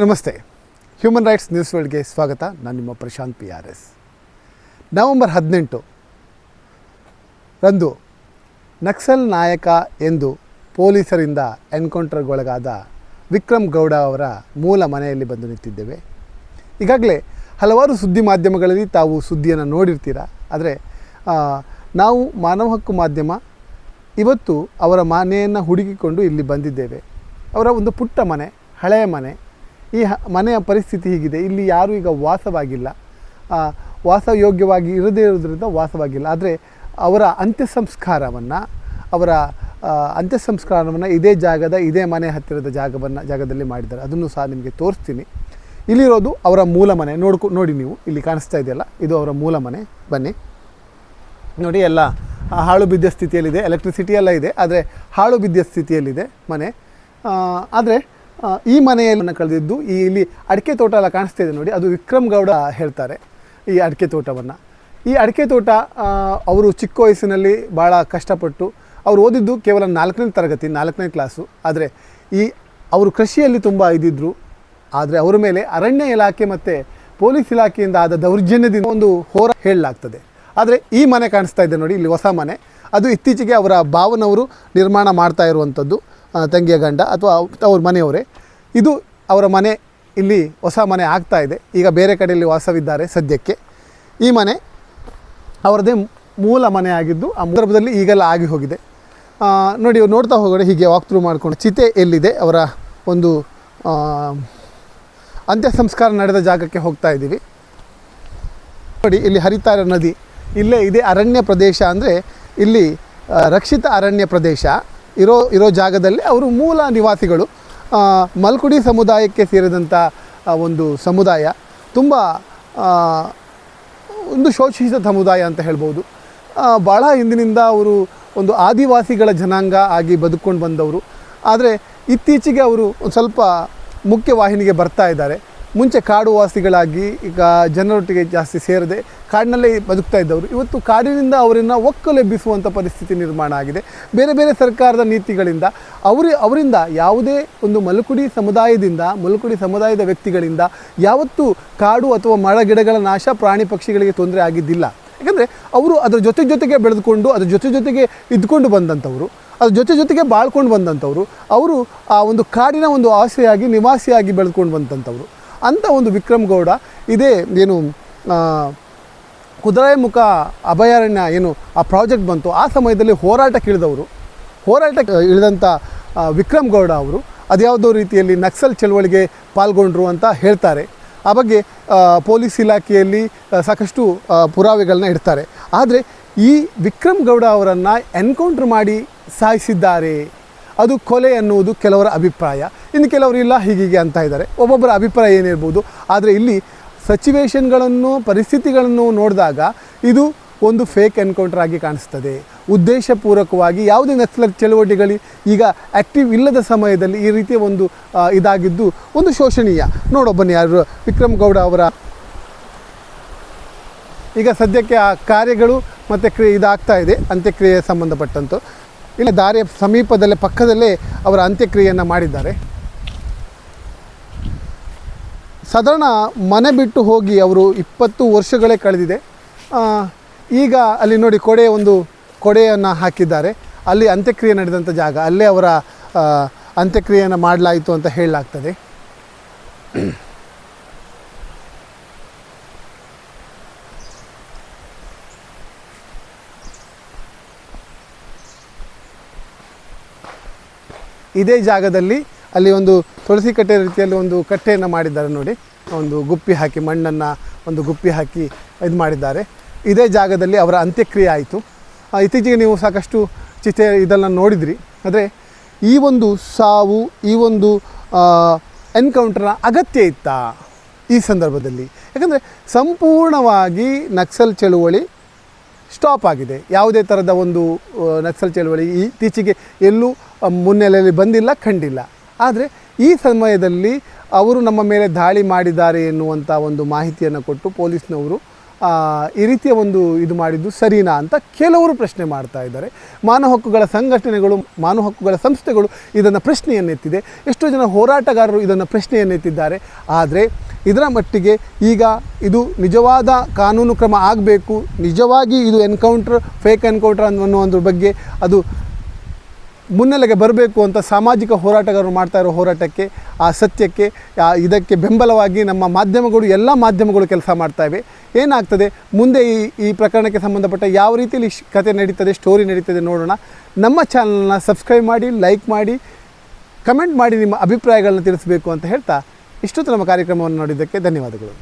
ನಮಸ್ತೆ. Human rights news ವರ್ಲ್ಡ್ಗೆ ಸ್ವಾಗತ. ನಾನು ನಿಮ್ಮ Prashant P R S November ಹದಿನೆಂಟು. ರಂದು ನಕ್ಸಲ್ ನಾಯಕ ಎಂದು ಪೊಲೀಸರಿಂದ ಎನ್ಕೌಂಟರ್ಗೊಳಗಾದ ವಿಕ್ರಮ್ ಗೌಡ ಅವರ ಮೂಲ ಮನೆಯಲ್ಲಿ ಬಂದು ನಿಂತಿದ್ದೇವೆ. ಈಗಾಗಲೇ ಹಲವಾರು ಸುದ್ದಿ ಮಾಧ್ಯಮಗಳಲ್ಲಿ ತಾವು ಸುದ್ದಿಯನ್ನು ನೋಡಿರ್ತೀರ? ಆದರೆ ನಾವು ಮಾನವ ಹಕ್ಕು ಮಾಧ್ಯಮ, ಇವತ್ತು ಅವರ ಮನೆಯನ್ನು ಹುಡುಕಿಕೊಂಡು ಇಲ್ಲಿ ಬಂದಿದ್ದೇವೆ. ಅವರ ಒಂದು ಪುಟ್ಟ ಮನೆ, ಹಳೆಯ ಮನೆ. ಈ ಮನೆಯ ಪರಿಸ್ಥಿತಿ ಹೀಗಿದೆ. ಇಲ್ಲಿ ಯಾರೂ ಈಗ ವಾಸವಾಗಿಲ್ಲ. ವಾಸ ವಾಸಯೋಗ್ಯವಾಗಿ ಇರದೇ ಇರೋದ್ರಿಂದ ವಾಸವಾಗಿಲ್ಲ. ಆದರೆ ಅವರ ಅಂತ್ಯ ಸಂಸ್ಕಾರವನ್ನು ಅವರ ಅಂತ್ಯ ಸಂಸ್ಕಾರವನ್ನು ಇದೇ ಜಾಗದ, ಇದೇ ಮನೆ ಹತ್ತಿರದ ಜಾಗವನ್ನು, ಜಾಗದಲ್ಲಿ ಮಾಡಿದ್ದಾರೆ. ಅದನ್ನು ಸಹ ನಿಮಗೆ ತೋರಿಸ್ತೀನಿ. ಇಲ್ಲಿರೋದು ಅವರ ಮೂಲ ಮನೆ. ನೋಡ್ಕೊ, ನೋಡಿ ನೀವು. ಇಲ್ಲಿ ಕಾಣಿಸ್ತಾ ಇದೆಯಲ್ಲ? ಇದು ಅವರ ಮೂಲ ಮನೆ. ಬನ್ನಿ. ನೋಡಿ, ಎಲ್ಲ ಹಾಳು ಬಿದ್ದ ಸ್ಥಿತಿಯಲ್ಲಿದೆ. ಎಲೆಕ್ಟ್ರಿಸಿಟಿ ಎಲ್ಲ ಇದೆ. ಆದರೆ ಹಾಳು ಬಿದ್ದ ಸ್ಥಿತಿಯಲ್ಲಿದೆ ಮನೆ. ಆದರೆ ಈ ಮನೆಯನ್ನು ಕಳೆದಿದ್ದು ಈ ಇಲ್ಲಿ ಅಡಿಕೆ ತೋಟ ಎಲ್ಲ ಕಾಣಿಸ್ತಾ ಇದೆ ನೋಡಿ, ಅದು ವಿಕ್ರಮ್ ಗೌಡ ಹೇಳ್ತಾರೆ ಈ ಅಡಿಕೆ ತೋಟವನ್ನು. ಈ ಅಡಿಕೆ ತೋಟ ಅವರು ಚಿಕ್ಕ ವಯಸ್ಸಿನಲ್ಲಿ ಭಾಳ ಕಷ್ಟಪಟ್ಟು ಅವರು ಓದಿದ್ದು ಕೇವಲ ನಾಲ್ಕನೇ ತರಗತಿ, ನಾಲ್ಕನೇ ಕ್ಲಾಸು ಆದರೆ ಈ ಅವರು ಕೃಷಿಯಲ್ಲಿ ತುಂಬ ಇದ್ದಿದ್ದರು ಆದರೆ ಅವರ ಮೇಲೆ ಅರಣ್ಯ ಇಲಾಖೆ ಮತ್ತು ಪೊಲೀಸ್ ಇಲಾಖೆಯಿಂದ ಆದ ದೌರ್ಜನ್ಯದಿಂದ ಒಂದು ಹೋರ ಹೇಳಲಾಗ್ತದೆ. ಆದರೆ ಈ ಮನೆ ಕಾಣಿಸ್ತಾ ಇದೆ ನೋಡಿ, ಇಲ್ಲಿ ಹೊಸ ಮನೆ. ಅದು ಇತ್ತೀಚೆಗೆ ಅವರ ಭಾವನವರು ನಿರ್ಮಾಣ ಮಾಡ್ತಾ ಇರುವಂಥದ್ದು ತಂಗಿಯ ಗಂಡ ಅಥವಾ ಅವ್ರ ಮನೆಯವರೇ. ಇದು ಅವರ ಮನೆ, ಇಲ್ಲಿ ಹೊಸ ಮನೆ ಆಗ್ತಾ ಇದೆ. ಈಗ ಬೇರೆ ಕಡೆಯಲ್ಲಿ ವಾಸವಿದ್ದಾರೆ ಸದ್ಯಕ್ಕೆ. ಈ ಮನೆ ಅವರದೇ ಮೂಲ ಮನೆ ಆಗಿದ್ದು, ಆ ಸಂದರ್ಭದಲ್ಲಿ ಈಗೆಲ್ಲ ಆಗಿ ಹೋಗಿದೆ. ನೋಡಿ ನೋಡ್ತಾ ಹೋಗೋಣ, ಹೀಗೆ ವಾಕ್ ಥ್ರೂ ಮಾಡ್ಕೊಂಡು. ಚಿತೆ ಎಲ್ಲಿದೆ? ಅವರ ಒಂದು ಅಂತ್ಯ ಸಂಸ್ಕಾರ ನಡೆದ ಜಾಗಕ್ಕೆ ಹೋಗ್ತಾ ಇದ್ದೀವಿ. ನೋಡಿ, ಇಲ್ಲಿ ಹರಿತಾರ ನದಿ, ಇಲ್ಲೇ ಇದೆ ಅರಣ್ಯ ಪ್ರದೇಶ ಅಂದರೆ ಇಲ್ಲಿ ರಕ್ಷಿತ ಅರಣ್ಯ ಪ್ರದೇಶ. ಇರೋ ಇರೋ ಜಾಗದಲ್ಲಿ ಅವರು ಮೂಲ ನಿವಾಸಿಗಳು. ಮಲ್ಕುಡಿ ಸಮುದಾಯಕ್ಕೆ ಸೇರಿದಂಥ ಒಂದು ಸಮುದಾಯ ತುಂಬ ಒಂದು ಶೋಷಿತ ಸಮುದಾಯ ಅಂತ ಹೇಳ್ಬೋದು. ಭಾಳ ಹಿಂದಿನಿಂದ ಅವರು ಒಂದು ಆದಿವಾಸಿಗಳ ಜನಾಂಗ ಆಗಿ ಬದುಕೊಂಡು ಬಂದವರು. ಆದರೆ ಇತ್ತೀಚೆಗೆ ಅವರು ಸ್ವಲ್ಪ ಮುಖ್ಯವಾಹಿನಿಗೆ ಬರ್ತಾ ಇದ್ದಾರೆ. ಮುಂಚೆ ಕಾಡು ವಾಸಿಗಳಾಗಿ ಈಗ ಜನರೊಟ್ಟಿಗೆ ಜಾಸ್ತಿ ಸೇರದೆ ಕಾಡಿನಲ್ಲೇ ಬದುಕ್ತಾ ಇದ್ದವರು. ಇವತ್ತು ಕಾಡಿನಿಂದ ಅವರನ್ನು ಒಕ್ಕಲೆಬ್ಬಿಸುವಂಥ ಪರಿಸ್ಥಿತಿ ನಿರ್ಮಾಣ ಆಗಿದೆ. ಬೇರೆ ಬೇರೆ ಸರ್ಕಾರದ ನೀತಿಗಳಿಂದ ಅವರು, ಅವರಿಂದ ಯಾವುದೇ ಒಂದು ಮಲಕುಡಿ ಸಮುದಾಯದಿಂದ, ಮಲಕುಡಿ ಸಮುದಾಯದ ವ್ಯಕ್ತಿಗಳಿಂದ ಯಾವತ್ತೂ ಕಾಡು ಅಥವಾ ಮರ ಗಿಡಗಳ ನಾಶ ಪ್ರಾಣಿ ಪಕ್ಷಿಗಳಿಗೆ ತೊಂದರೆ ಆಗಿದ್ದಿಲ್ಲ. ಯಾಕಂದರೆ ಅವರು ಅದರ ಜೊತೆ ಜೊತೆಗೆ ಬೆಳೆದುಕೊಂಡು, ಅದ್ರ ಜೊತೆ ಜೊತೆಗೆ ಇದ್ಕೊಂಡು ಬಂದಂಥವ್ರು, ಅದ್ರ ಜೊತೆ ಜೊತೆಗೆ ಬಾಳ್ಕೊಂಡು ಬಂದಂಥವ್ರು, ಅವರು ಆ ಒಂದು ಕಾಡಿನ ಒಂದು ಆಸೆಯಾಗಿ, ನಿವಾಸಿಯಾಗಿ ಬೆಳೆದುಕೊಂಡು ಬಂದಂಥವ್ರು. ಅಂಥ ಒಂದು ವಿಕ್ರಮ್ ಗೌಡ ಇದೇ ಏನು ಕುದುರೆಮುಖ ಅಭಯಾರಣ್ಯ ಏನು, ಆ ಪ್ರಾಜೆಕ್ಟ್ ಬಂತು. ಆ ಸಮಯದಲ್ಲಿ ಹೋರಾಟಕ್ಕೆ ಇಳಿದವರು ಹೋರಾಟಕ್ಕೆ ಇಳಿದಂಥ ವಿಕ್ರಮ್ ಗೌಡ ಅವರು, ಅದ್ಯಾವುದೋ ರೀತಿಯಲ್ಲಿ ನಕ್ಸಲ್ ಚಳವಳಿಗೆ ಪಾಲ್ಗೊಂಡ್ರು ಅಂತ ಹೇಳ್ತಾರೆ. ಆ ಬಗ್ಗೆ ಪೊಲೀಸ್ ಇಲಾಖೆಯಲ್ಲಿ ಸಾಕಷ್ಟು ಪುರಾವೆಗಳನ್ನ ಇಡ್ತಾರೆ. ಆದರೆ ಈ ವಿಕ್ರಮ್ ಗೌಡ ಅವರನ್ನು ಎನ್ಕೌಂಟ್ರ್ ಮಾಡಿ ಸಾಯಿಸಿದ್ದಾರೆ. ಅದು ಕೊಲೆ ಅನ್ನುವುದು ಕೆಲವರ ಅಭಿಪ್ರಾಯ. ಇನ್ನು ಕೆಲವರು ಇಲ್ಲ, ಹೀಗೀಗೆ ಅಂತ ಇದ್ದಾರೆ. ಒಬ್ಬೊಬ್ಬರ ಅಭಿಪ್ರಾಯ ಏನಿರ್ಬೋದು ಆದರೆ ಇಲ್ಲಿ ಸಚಿವೇಶನ್ಗಳನ್ನು ಪರಿಸ್ಥಿತಿಗಳನ್ನು ನೋಡಿದಾಗ ಇದು ಒಂದು ಫೇಕ್ ಎನ್ಕೌಂಟರ್ ಆಗಿ ಕಾಣಿಸ್ತದೆ. ಉದ್ದೇಶಪೂರ್ವಕವಾಗಿ ಯಾವುದೇ ನಕ್ಸಲ್ ಚಳುವಳಿಗಳು ಈಗ ಆ್ಯಕ್ಟಿವ್ ಇಲ್ಲದ ಸಮಯದಲ್ಲಿ ಈ ರೀತಿಯ ಒಂದು ಇದಾಗಿದ್ದು ಒಂದು ಶೋಷಣೀಯ. ನೋಡೋ ಬನ್ನಿ ಯಾರು? ವಿಕ್ರಮ್ ಗೌಡ ಅವರ. ಈಗ ಸದ್ಯಕ್ಕೆ ಆ ಕಾರ್ಯಗಳು ಮತ್ತು ಕ್ರಿಯೆ ಇದಾಗ್ತಾ ಇದೆ ಅಂತ್ಯಕ್ರಿಯೆ ಸಂಬಂಧಪಟ್ಟಂತು. ಇಲ್ಲಿ, ದಾರಿಯ ಸಮೀಪದಲ್ಲೇ, ಪಕ್ಕದಲ್ಲೇ ಅವರ ಅಂತ್ಯಕ್ರಿಯೆಯನ್ನು ಮಾಡಿದ್ದಾರೆ. ಸಾಧಾರಣ ಮನೆ ಬಿಟ್ಟು ಹೋಗಿ ಅವರು ಇಪ್ಪತ್ತು ವರ್ಷಗಳೇ ಕಳೆದಿದೆ. ಈಗ ಅಲ್ಲಿ ನೋಡಿ ಕೊಡೆಯ ಒಂದು ಕೊಡೆಯನ್ನು ಹಾಕಿದ್ದಾರೆ. ಅಲ್ಲಿ ಅಂತ್ಯಕ್ರಿಯೆ ನಡೆದಂಥ ಜಾಗ, ಅಲ್ಲೇ ಅವರ ಅಂತ್ಯಕ್ರಿಯೆಯನ್ನು ಮಾಡಲಾಯಿತು ಅಂತ ಹೇಳಲಾಗ್ತದೆ. ಇದೇ ಜಾಗದಲ್ಲಿ ಅಲ್ಲಿ ಒಂದು ತುಳಸಿ ಕಟ್ಟೆ ರೀತಿಯಲ್ಲಿ ಒಂದು ಕಟ್ಟೆಯನ್ನು ಮಾಡಿದ್ದಾರೆ ನೋಡಿ. ಒಂದು ಗುಪ್ಪಿ ಹಾಕಿ ಮಣ್ಣನ್ನು ಒಂದು ಗುಪ್ಪಿ ಹಾಕಿ ಇದು ಮಾಡಿದ್ದಾರೆ. ಇದೇ ಜಾಗದಲ್ಲಿ ಅವರ ಅಂತ್ಯಕ್ರಿಯೆ ಆಯಿತು. ಇತ್ತೀಚೆಗೆ ನೀವು ಸಾಕಷ್ಟು ಚಿತ್ರ ಇದನ್ನು ನೋಡಿದ್ರಿ. ಆದರೆ ಈ ಒಂದು ಸಾವು, ಈ ಒಂದು ಎನ್ಕೌಂಟರ್ನ ಅಗತ್ಯ ಇತ್ತಾ ಈ ಸಂದರ್ಭದಲ್ಲಿ? ಯಾಕಂದರೆ ಸಂಪೂರ್ಣವಾಗಿ ನಕ್ಸಲ್ ಚಳುವಳಿ ಸ್ಟಾಪ್ ಆಗಿದೆ. ಯಾವುದೇ ಥರದ ಒಂದು ನಕ್ಸಲ್ ಚಳವಳಿ ಇತ್ತೀಚೆಗೆ ಎಲ್ಲೂ ಮುನ್ನೆಲೆಯಲ್ಲಿ ಬಂದಿಲ್ಲ, ಕಂಡಿಲ್ಲ. ಆದರೆ ಈ ಸಮಯದಲ್ಲಿ ಅವರು ನಮ್ಮ ಮೇಲೆ ದಾಳಿ ಮಾಡಿದ್ದಾರೆ ಎನ್ನುವಂಥ ಒಂದು ಮಾಹಿತಿಯನ್ನು ಕೊಟ್ಟು ಪೊಲೀಸ್ನವರು ಈ ರೀತಿಯ ಒಂದು ಇದು ಮಾಡಿದ್ದು ಸರಿನಾ ಅಂತ ಕೆಲವರು ಪ್ರಶ್ನೆ ಮಾಡ್ತಾ ಇದ್ದಾರೆ. ಮಾನವ ಹಕ್ಕುಗಳ ಸಂಘಟನೆಗಳು, ಮಾನವ ಹಕ್ಕುಗಳ ಸಂಸ್ಥೆಗಳು ಇದನ್ನು ಪ್ರಶ್ನೆಯನ್ನೆತ್ತಿದೆ. ಎಷ್ಟೋ ಜನ ಹೋರಾಟಗಾರರು ಇದನ್ನು ಪ್ರಶ್ನೆಯನ್ನೆತ್ತಿದ್ದಾರೆ. ಆದರೆ ಇದರ ಮಟ್ಟಿಗೆ ಈಗ ಇದು ನಿಜವಾದ ಕಾನೂನು ಕ್ರಮ ಆಗಬೇಕು. ನಿಜವಾಗಿ ಇದು ಎನ್ಕೌಂಟ್ರ್, ಫೇಕ್ ಎನ್ಕೌಂಟ್ರ್ ಅನ್ನುವಂದ್ರ ಬಗ್ಗೆ ಅದು ಮುನ್ನೆಲೆಗೆ ಬರಬೇಕು ಅಂತ ಸಾಮಾಜಿಕ ಹೋರಾಟಗಾರರು ಮಾಡ್ತಾ ಇರೋ ಹೋರಾಟಕ್ಕೆ, ಆ ಸತ್ಯಕ್ಕೆ ಇದಕ್ಕೆ ಬೆಂಬಲವಾಗಿ ನಮ್ಮ ಮಾಧ್ಯಮಗಳು, ಎಲ್ಲ ಮಾಧ್ಯಮಗಳು ಕೆಲಸ ಮಾಡ್ತಾ ಇವೆ. ಏನಾಗ್ತದೆ, ಮುಂದೆ ಈ ಈ ಪ್ರಕರಣಕ್ಕೆ ಸಂಬಂಧಪಟ್ಟ ಯಾವ ರೀತಿಯಲ್ಲಿ ಕತೆ ನಡೀತದೆ, ಸ್ಟೋರಿ ನಡೀತದೆ ನೋಡೋಣ. ನಮ್ಮ ಚಾನಲ್ನ ಸಬ್ಸ್ಕ್ರೈಬ್ ಮಾಡಿ, ಲೈಕ್ ಮಾಡಿ, ಕಮೆಂಟ್ ಮಾಡಿ ನಿಮ್ಮ ಅಭಿಪ್ರಾಯಗಳನ್ನ ತಿಳಿಸಬೇಕು ಅಂತ ಹೇಳ್ತಾ ಇಷ್ಟೊತ್ತು ನಮ್ಮ ಕಾರ್ಯಕ್ರಮವನ್ನು ನೋಡಿದ್ದಕ್ಕೆ ಧನ್ಯವಾದಗಳು.